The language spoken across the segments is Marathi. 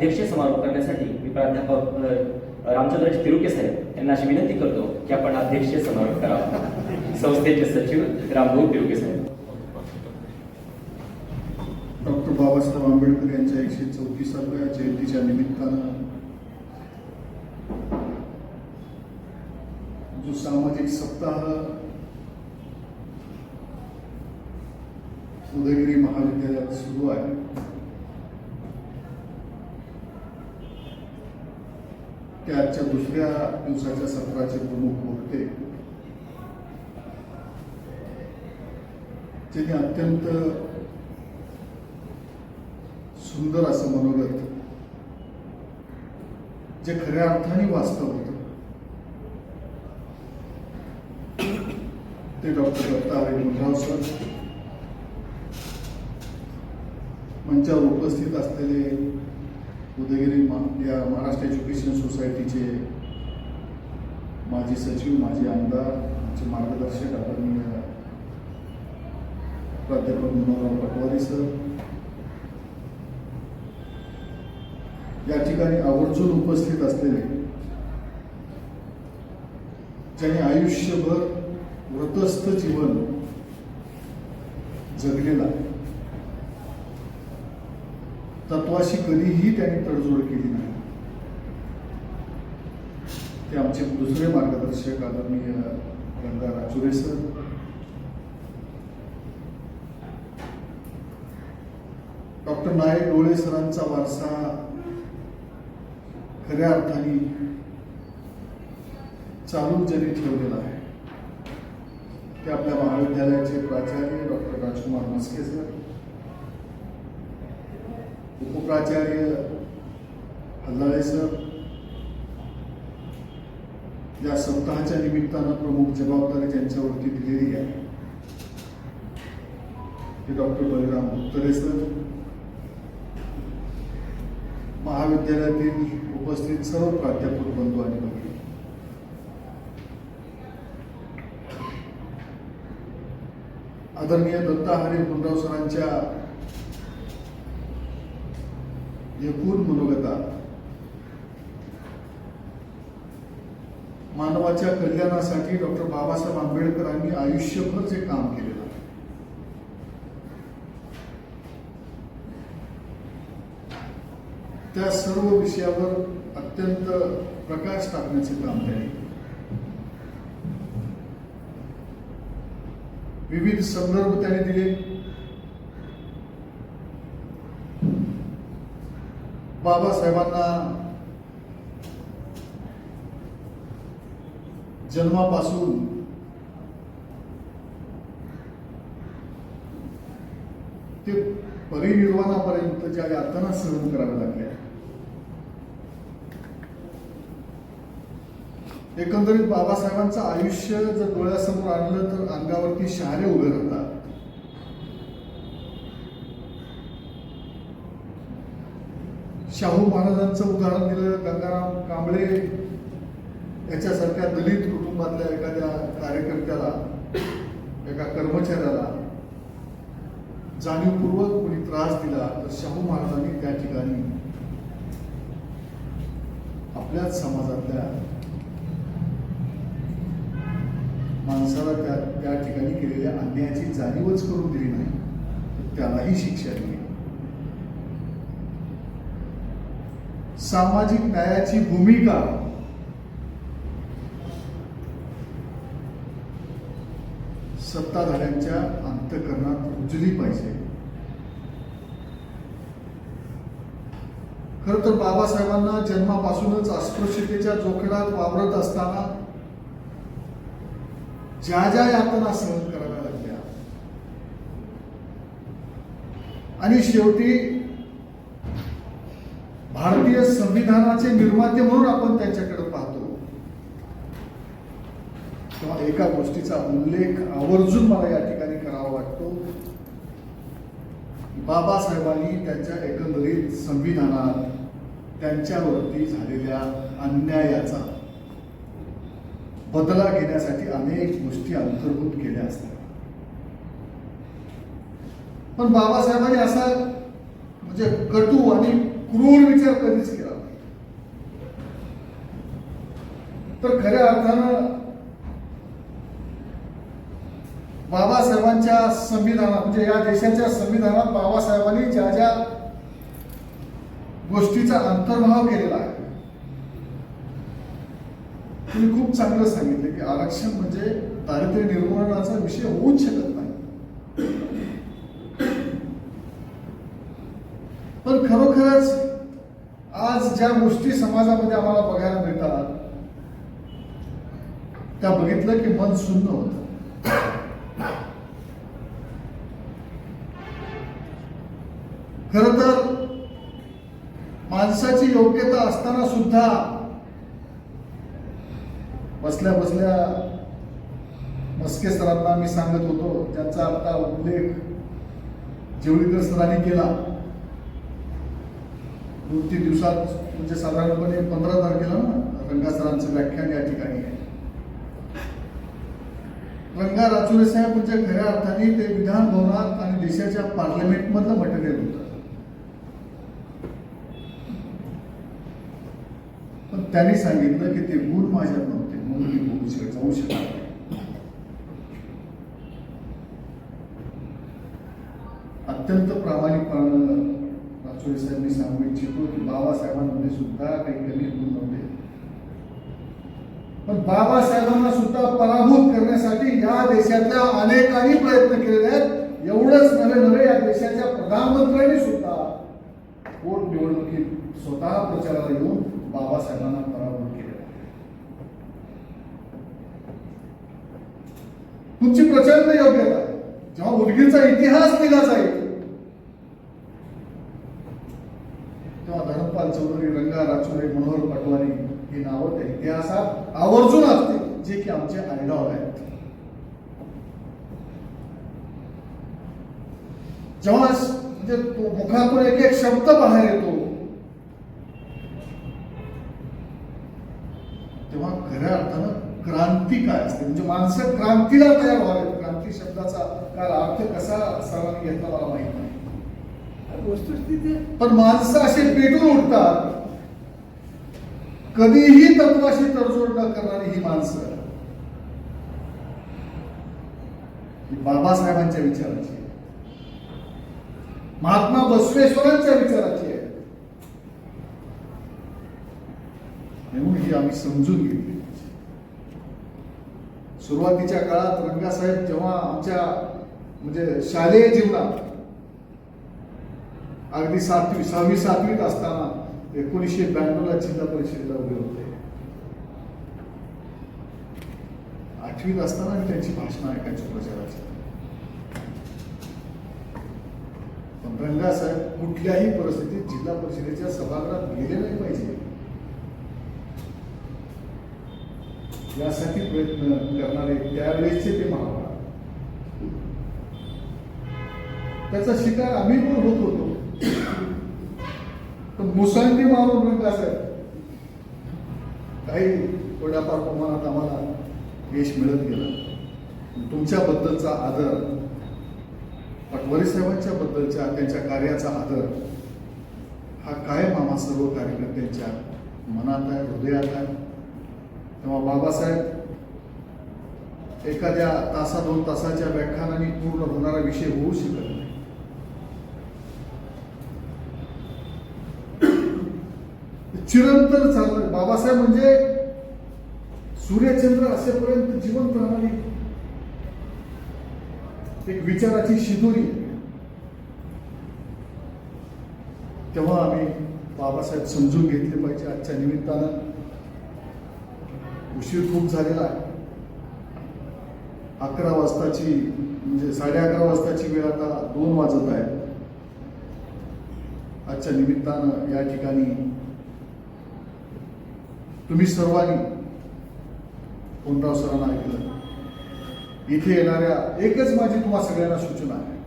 अध्यक्षीय समारोप करण्यासाठी मी प्राध्यापक रामचंद्र तिरुके साहेब यांना अशी विनंती करतो की आपण अध्यक्ष समारोप करावा. संस्थेचे सचिव रामभाऊ तिरुके साहेब. डॉक्टर बाबासाहेब आंबेडकर यांच्या एकशे चौतीसाव्या जयंतीच्या निमित्तानं जो सामाजिक सप्ताह उदयगिरी महाविद्यालयात सुरू आहे त्या आजच्या दुसऱ्या दिवसाच्या सत्राचे प्रमुख वक्ते ज्यांनी अत्यंत सुंदर असं मनोगत जे खऱ्या अर्थाने वास्तव होतं ते डॉक्टर दत्ता हरे मुंडराव सर मंचावर उपस्थित असलेले उदयगिरी मा- या महाराष्ट्र एज्युकेशन सोसायटीचे माजी सचिव माजी आमदार आमचे मार्गदर्शक आदरणीय प्राध्यापक मनोहरराव पटवारी सर या ठिकाणी आवर्जून उपस्थित असलेले ज्यांनी आयुष्यभर व्रतस्थ जीवन जगलेला आहे. तत्वाशी कधीही त्यांनी तडजोड केली नाही. ते आमचे दुसरे मार्गदर्शक आदरणीय गंगा राजुरे सर. डॉक्टर नायक डोळे सरांचा वारसा खऱ्या अर्थाने चालू ज्यांनी ठेवलेला आहे ते आपल्या महाविद्यालयाचे प्राचार्य डॉक्टर राजकुमार मस्के सर. उपप्राचार्य हल्लाळे सर. या सप्ताहाच्या निमित्तानं प्रमुख जबाबदारी ज्यांच्यावरती दिलेली आहे. ते डॉक्टर बलराम उत्तरे सर. महाविद्यालयातील उपस्थित सर्व प्राध्यापक बंधू आणि भगिनी. आदरणीय दत्ता हरी गुंडाव सरांच्या एकूण मनोगता. मानवाच्या कल्याणासाठी डॉक्टर बाबासाहेब आंबेडकरांनी आयुष्यभर जे काम केलेलं आहे त्या सर्व विषयावर अत्यंत प्रकाश टाकण्याचे काम त्यांनी विविध संदर्भ त्याने दिले. बाबासाहेबांना जन्मापासून ते परिनिर्वाणापर्यंत ज्या यातना सहन कराव्या लागल्या एकंदरीत बाबासाहेबांचं आयुष्य जर डोळ्यासमोर आणलं तर अंगावरती शहारे उभे राहतात. शाहू महाराजांचं उदाहरण दिलं गंगाराम कांबळे याच्यासारख्या दलित कुटुंबातल्या एखाद्या कार्यकर्त्याला एका कर्मचाऱ्याला जाणीवपूर्वक कोणी त्रास दिला तर शाहू महाराजांनी त्या ठिकाणी आपल्याच समाजातल्या माणसाला त्या त्या ठिकाणी केलेल्या अन्यायाची जाणीवच करून दिली नाही. तर त्यालाही शिक्षा दिली. सामाजिक न्यायाची भूमिका. सत्ताधाऱ्यांच्या अंतकरणात रुजली पाहिजे. खर तर बाबासाहेबांना जन्मापासूनच अस्पृश्यतेच्या जोखडात वावरत असताना ज्या ज्या यातना सहन कराव्या लागल्या. आणि शेवटी भारतीय संविधानाचे निर्माते म्हणून आपण त्यांच्याकडे पाहतो. तेव्हा एका गोष्टीचा उल्लेख आवर्जून मला या ठिकाणी करावा वाटतो. बाबासाहेबांनी त्यांच्या एकंदरीत संविधानात त्यांच्यावरती झालेल्या अन्यायाचा बदला घेण्यासाठी अनेक गोष्टी अंतर्भूत केल्या असतात पण बाबासाहेबांनी असा म्हणजे कटू आणि क्रूर विचार कधीच केला तर खऱ्या अर्थानं बाबासाहेबांच्या संविधानात म्हणजे या देशाच्या संविधानात बाबासाहेबांनी ज्या ज्या गोष्टीचा अंतर्भाव केलेला आहे तुम्ही खूप चांगलं सांगितलं की आरक्षण म्हणजे दारिद्र्य निर्मूलनाचा विषय होऊच शकत नाही पण खरोखरच आज ज्या गोष्टी समाजामध्ये आम्हाला बघायला मिळतात त्या बघितलं की मन सुन्न होत. खर तर माणसाची योग्यता असताना सुद्धा बसल्या बसल्या मस्के सरांना मी सांगत होतो त्याचा आता उल्लेख जेवढीकर सरांनी केला दोन तीन दिवसात म्हणजे साधारणपणे पंधरा तारखेला ना रंगा सरांचं व्याख्यान या ठिकाणी आहे. रंगा राचुरे साहेब म्हणजे खऱ्या अर्थाने ते विधान भवनात आणि देशाच्या पार्लमेंट मधलं मटेरियल होतं. पण त्यांनी सांगितलं की ते गुण माझ्यात नव्हते म्हणून मी बघू जाऊ शकत अत्यंत प्रामाणिकपणानं राचोळे मी सांगू इच्छितो की बाबासाहेबांमध्ये सुद्धा काही कमी गुण नव्हते पण बाबासाहेबांना सुद्धा पराभूत करण्यासाठी या देशातल्या अनेकांनी प्रयत्न केलेले आहेत. एवढंच नव्हे नव्हे या देशाच्या प्रधानमंत्र्यांनी सुद्धा पोट निवडणुकीत स्वतः प्रचाराला येऊन बाबासाहेबांना पराभूत केले तुमची प्रचंड योग्यता. जेव्हा उदगीरचा इतिहास लिहिला जाईल तेव्हा धर्मपाल चौधरी रंगा राचुरे मनोहर पटवारी ही नावं त्या इतिहासात आवर्जून असतील जे की आमचे आयडॉल आहेत. जेव्हा म्हणजे तो मुखातून एक एक शब्द बाहेर येतो तेव्हा खऱ्या अर्थानं क्रांती काय असते? म्हणजे माणसं क्रांतीला तयार व्हावे क्रांती शब्दाचा काल अर्थ कसा सर्वांनी घेतला मला पण माणसं असे पेटून उठतात. कधीही तत्वाशी तडजोड न करणारी ही माणसं. ही बाबासाहेबांच्या विचाराची महात्मा बसवेश्वरांच्या विचाराची आहे म्हणून ही आम्ही समजून घेतली. सुरुवातीच्या काळात रंगासाहेब जेव्हा आमच्या म्हणजे शालेय जीवनात अगदी सातवी सहावी सातवीत असताना एकोणीसशे ब्याण्णवला जिल्हा परिषदेला उभे होते. आठवीत असताना मी त्यांची भाषण ऐकायची प्रचाराची. पण रंगासाहेब कुठल्याही परिस्थितीत जिल्हा परिषदेच्या सभागृहात गेले नाही पाहिजे. यासाठी प्रयत्न करणारे त्यावेळेसचे ते महाराज त्याचा शिकार आम्ही पण होत होतो. मुसंडी मारून रंगासाहेब काही थोड्याफार प्रमाणात आम्हाला यश मिळत गेलं. तुमच्याबद्दलचा आदर पटवारी साहेबांच्या बद्दलच्या त्यांच्या कार्याचा आदर हा कायम आम्हा सर्व कार्यकर्त्यांच्या मनात आहे हृदयात आहे. तेव्हा बाबासाहेब एखाद्या तासा दोन तासाच्या व्याख्यानाने पूर्ण होणारा विषय होऊ शकत चिरंतर चिरंतन चालणार बाबासाहेब म्हणजे सूर्यचंद्र असेपर्यंत जिवंत राहणारी एक विचाराची शिदोरी तेव्हा आम्ही बाबासाहेब समजून घेतले पाहिजे आजच्या निमित्तानं. उशीर खूप झालेला आहे. अकरा वाजताची म्हणजे साडे अकरा वाजताची वेळ आता दोन वाजत आहे. आजच्या निमित्तानं या ठिकाणी तुम्ही सर्वांनी कोणराव सरांना ऐकलं. इथे येणाऱ्या एकच माझी तुम्हा सगळ्यांना सूचना आहे.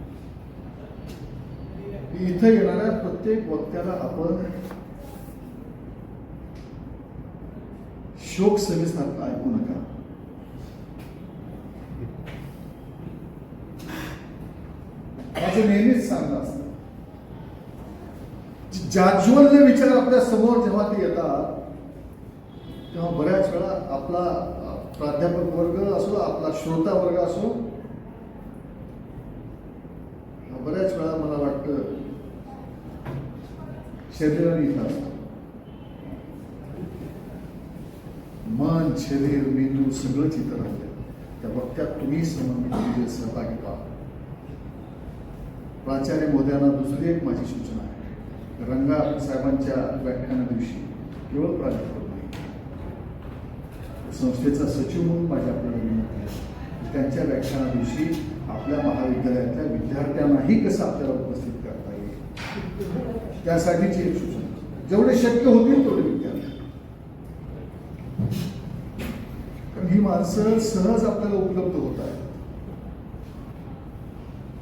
की इथे येणाऱ्या प्रत्येक वक्त्याला आपण शोक सभेसारखं ऐकू नका. माझं नेहमीच सांगणं असतं. जाज्वल्य विचार आपल्यासमोर जेव्हा ते येतात तेव्हा बऱ्याच वेळा आपला प्राध्यापक वर्ग असो आपला श्रोता वर्ग असो हा बऱ्याच वेळा मला वाटतं शरीराने इथं मन शरीर मेंदू सगळं चित्र राहिलं त्या बघत्यात तुम्ही संबंधित म्हणजे सहभागी व्हा. प्राचार्य मोद्यांना दुसरी एक माझी सूचना आहे. रंगा साहेबांच्या व्याख्याना दिवशी केवळ प्राध्यापक संस्थेचा सचिव म्हणून माझी आपल्याला विनंती आहे त्यांच्या व्याख्याना दिवशी आपल्या महाविद्यालयातल्या विद्यार्थ्यांनाही कसं आपल्याला उपस्थित करता येईल? त्यासाठीची एक सूचना. जेवढे शक्य होतील तेवढे विद्यार्थी. कारण ही माणसं सहज आपल्याला उपलब्ध होत आहेत.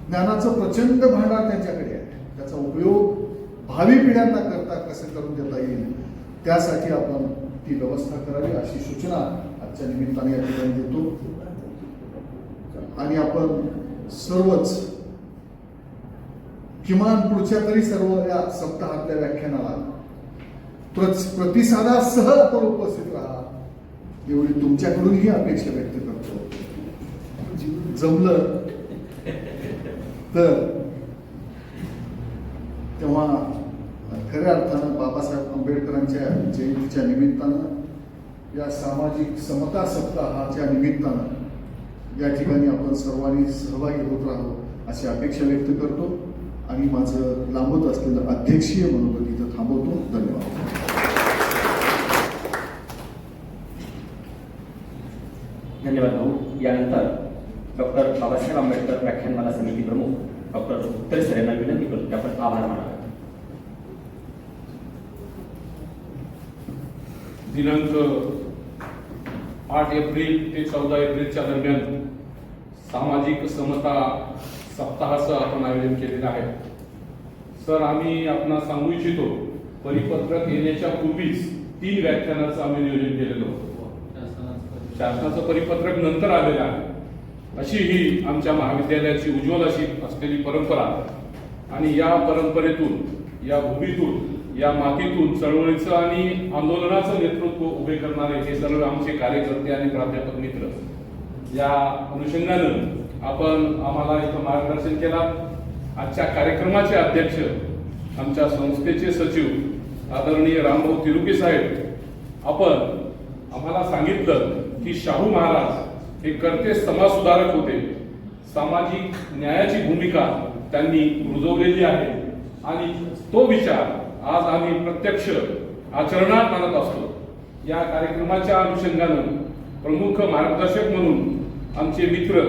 ज्ञानाचं प्रचंड भांडार त्यांच्याकडे आहे. त्याचा उपयोग भावी पिढ्यांना करता कसं करून देता येईल त्यासाठी आपण ती व्यवस्था करावी अशी सूचना आजच्या निमित्ताने या ठिकाणी देतो. आणि आपण सर्वच किमान पुढच्या तरी सर्व या सप्ताहातल्या व्याख्यानाला प्रच- प्रतिसादासह आपण उपस्थित राहा. एवढी तुमच्याकडून ही अपेक्षा व्यक्त करतो. जमलं तर तेव्हा खऱ्या अर्थानं बाबासाहेब आंबेडकरांच्या जयंतीच्या निमित्तानं या सामाजिक समता सप्ताहाच्या निमित्तानं या ठिकाणी आपण सर्वांनी सहभागी होत राहू अशी अपेक्षा व्यक्त करतो आणि माझं लांबत असलेलं अध्यक्षीय मनोगत इथं थांबवतो. धन्यवाद. धन्यवाद भाऊ. यानंतर डॉक्टर बाबासाहेब आंबेडकर व्याख्यानमाला समिती प्रमुख डॉक्टर उत्तर सर यांना विनंती करतो आपण आभार मानावे दिनांक आठ एप्रिल ते चौदा एप्रिलच्या दरम्यान सामाजिक समता सप्ताहाचं आपण आयोजन केलेलं आहे. सर आम्ही आपणा सांगू इच्छितो परिपत्रक येण्याच्या पूर्वीच तीन व्याख्यानाचं आम्ही नियोजन केलेलं होतं. शासनाचं परिपत्रक नंतर आलेलं आहे. अशी ही आमच्या महाविद्यालयाची उज्ज्वल अशी असलेली परंपरा. आणि या परंपरेतून या भूमीतून या मातीतून चळवळीचं आणि आंदोलनाचं नेतृत्व उभे करणारे हे सर्व आमचे कार्यकर्ते आणि प्राध्यापक मित्र. या अनुषंगानं आपण आम्हाला इथं मार्गदर्शन केला. आजच्या कार्यक्रमाचे अध्यक्ष आमच्या संस्थेचे सचिव आदरणीय रामभाऊ तिरुके साहेब आपण आम्हाला सांगितलं की शाहू महाराज हे करते समाजसुधारक होते. सामाजिक न्यायाची भूमिका त्यांनी रुजवलेली आहे आणि तो विचार आज आम्ही प्रत्यक्ष आचरणात आणत असतो. या कार्यक्रमाच्या अनुषंगानं प्रमुख मार्गदर्शक म्हणून आमचे मित्र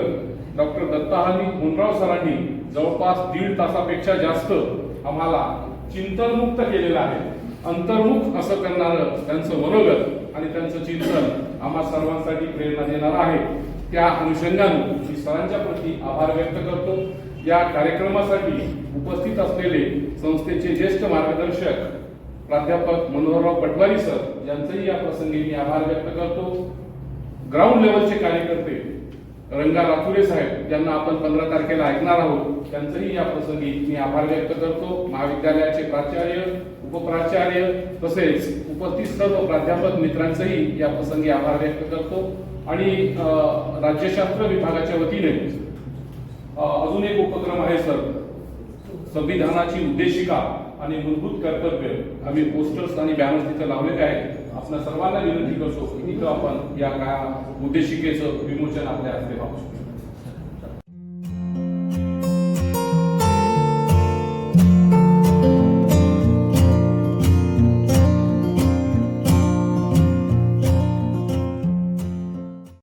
डॉक्टर दत्ताहानी मुनराव सरांनी जवळपास दीड तासापेक्षा जास्त आम्हाला चिंतनमुक्त केलेलं आहे. अंतर्मुख असं करणारं त्यांचं मनोगत आणि त्यांचं चिंतन आम्हा सर्वांसाठी प्रेरणा देणार आहे. त्या अनुषंगानं मी सरांच्या प्रती आभार व्यक्त करतो. या कार्यक्रमासाठी उपस्थित असलेले संस्थेचे ज्येष्ठ मार्गदर्शक प्राध्यापक मनोहरराव पटवारी सर यांचंही या प्रसंगी मी आभार व्यक्त करतो. ग्राउंड लेवलचे कार्यकर्ते रंगा राथुरे साहेब ज्यांना आपण पंधरा तारखेला ऐकणार आहोत त्यांचंही या प्रसंगी मी आभार व्यक्त करतो. महाविद्यालयाचे प्राचार्य उपप्राचार्य तसेच उपस्थित सर्व प्राध्यापक मित्रांचंही या प्रसंगी आभार व्यक्त करतो. आणि राज्यशास्त्र विभागाच्या वतीने अजून एक उपक्रम आहे सर. संविधानाची उद्देशिका आणि मूलभूत कर्तव्य. आम्ही पोस्टर्स आणि बॅनर्स तिथे लावलेले आहेत. आपण सर्वांना विनंती करतो की तिथं आपण या काय उद्देशिकेचं विमोचन आपल्या हस्ते पाहू शकतो